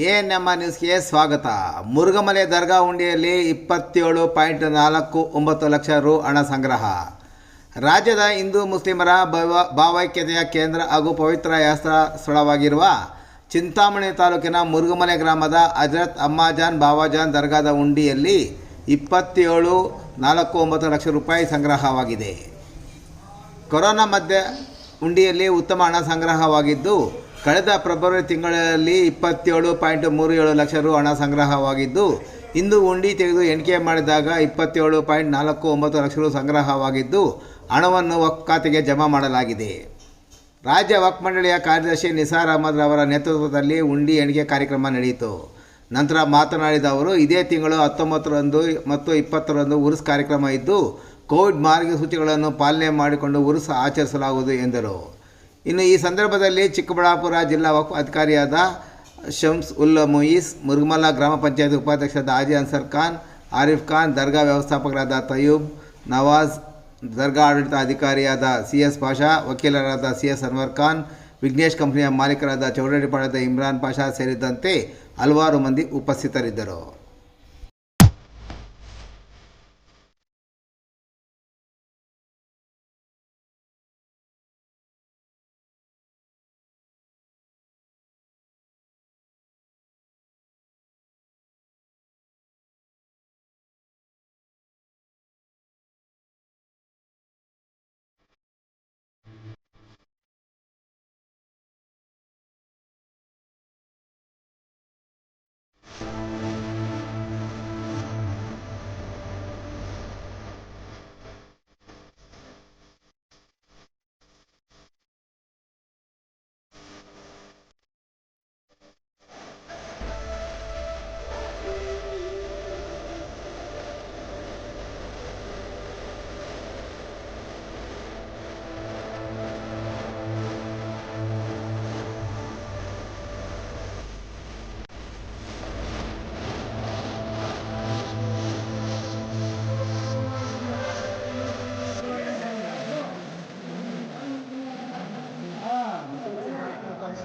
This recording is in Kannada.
ಎ ನಮ್ಮ ನ್ಯೂಸ್ಗೆ ಸ್ವಾಗತ. ಮುರುಘಮಲೆ ದರ್ಗಾ ಉಂಡಿಯಲ್ಲಿ ಇಪ್ಪತ್ತೇಳು ಪಾಯಿಂಟ್ ನಾಲ್ಕು ಒಂಬತ್ತು ಲಕ್ಷ ರು ಹಣ ಸಂಗ್ರಹ. ರಾಜ್ಯದ ಹಿಂದೂ ಮುಸ್ಲಿಮರ ಭಾವ, ಭಾವೈಕ್ಯತೆಯ ಕೇಂದ್ರ ಹಾಗೂ ಪವಿತ್ರ ಯಾತ್ರಾ ಸ್ಥಳವಾಗಿರುವ ಚಿಂತಾಮಣಿ ತಾಲೂಕಿನ ಮುರುಘಮಲೆ ಗ್ರಾಮದ ಹಜರತ್ ಅಮ್ಮಾಜಾನ್ ಬಾವಾಜಾನ್ ದರ್ಗಾದ ಉಂಡಿಯಲ್ಲಿ ಇಪ್ಪತ್ತೇಳು ನಾಲ್ಕು ಒಂಬತ್ತು ಲಕ್ಷ ರೂಪಾಯಿ ಸಂಗ್ರಹವಾಗಿದೆ. ಕೊರೋನಾ ಮಧ್ಯ ಉಂಡಿಯಲ್ಲಿ ಉತ್ತಮ ಹಣ ಸಂಗ್ರಹವಾಗಿದ್ದು ಕಳೆದ ಫೆಬ್ರವರಿ ತಿಂಗಳಲ್ಲಿ ಇಪ್ಪತ್ತೇಳು ಪಾಯಿಂಟ್ ಮೂರು ಏಳು ಲಕ್ಷ ರು ಹಣ ಸಂಗ್ರಹವಾಗಿದ್ದು, ಇಂದು ಹುಂಡಿ ತೆಗೆದು ಎಣಿಕೆ ಮಾಡಿದಾಗ ಇಪ್ಪತ್ತೇಳು ಪಾಯಿಂಟ್ ನಾಲ್ಕು ಒಂಬತ್ತು ಲಕ್ಷ ರು ಸಂಗ್ರಹವಾಗಿದ್ದು, ಹಣವನ್ನು ವಕ್ ಖಾತೆಗೆ ಜಮಾ ಮಾಡಲಾಗಿದೆ. ರಾಜ್ಯ ವಕ್ ಮಂಡಳಿಯ ಕಾರ್ಯದರ್ಶಿ ನಿಸಾರ್ ಅಹಮದ್ ರವರ ನೇತೃತ್ವದಲ್ಲಿ ಹುಂಡಿ ಎಣಿಕೆ ಕಾರ್ಯಕ್ರಮ ನಡೆಯಿತು. ನಂತರ ಮಾತನಾಡಿದ ಅವರು, ಇದೇ ತಿಂಗಳು ಹತ್ತೊಂಬತ್ತರಂದು ಮತ್ತು ಇಪ್ಪತ್ತರಂದು ಉರುಸ್ ಕಾರ್ಯಕ್ರಮ ಇದ್ದು, ಕೋವಿಡ್ ಮಾರ್ಗಸೂಚಿಗಳನ್ನು ಪಾಲನೆ ಮಾಡಿಕೊಂಡು ಉರುಸ್ ಆಚರಿಸಲಾಗುವುದು ಎಂದರು. ಇನ್ನು ಈ ಸಂದರ್ಭದಲ್ಲಿ ಚಿಕ್ಕಬಳ್ಳಾಪುರ ಜಿಲ್ಲಾ ವಕ್ಫ್ ಅಧಿಕಾರಿಯಾದ ಶಮ್ಸ್ ಉಲ್ ಮೊಯೀಸ್ ಮುರುಗಮಲ್ಲ ಗ್ರಾಮ ಪಂಚಾಯತ್ ಉಪಾಧ್ಯಕ್ಷರಾದ ಆಜಿ ಅನ್ಸರ್ ಖಾನ್, ಆರಿಫ್ ಖಾನ್, ದರ್ಗಾ ವ್ಯವಸ್ಥಾಪಕರಾದ ತಯೂಬ್ ನವಾಜ್, ದರ್ಗಾ ಆಡಳಿತ ಅಧಿಕಾರಿಯಾದ ಸಿ ಎಸ್ ಪಾಷಾ, ವಕೀಲರಾದ ಸಿ ಎಸ್ ಅನ್ವರ್ ಖಾನ್, ವಿಘ್ನೇಶ್ ಕಂಪನಿಯ ಮಾಲೀಕರಾದ ಚೌಡರಿಪಾಳ್ಯದ ಇಮ್ರಾನ್ ಪಾಷಾ ಸೇರಿದಂತೆ ಹಲವಾರು ಮಂದಿ ಉಪಸ್ಥಿತರಿದ್ದರು.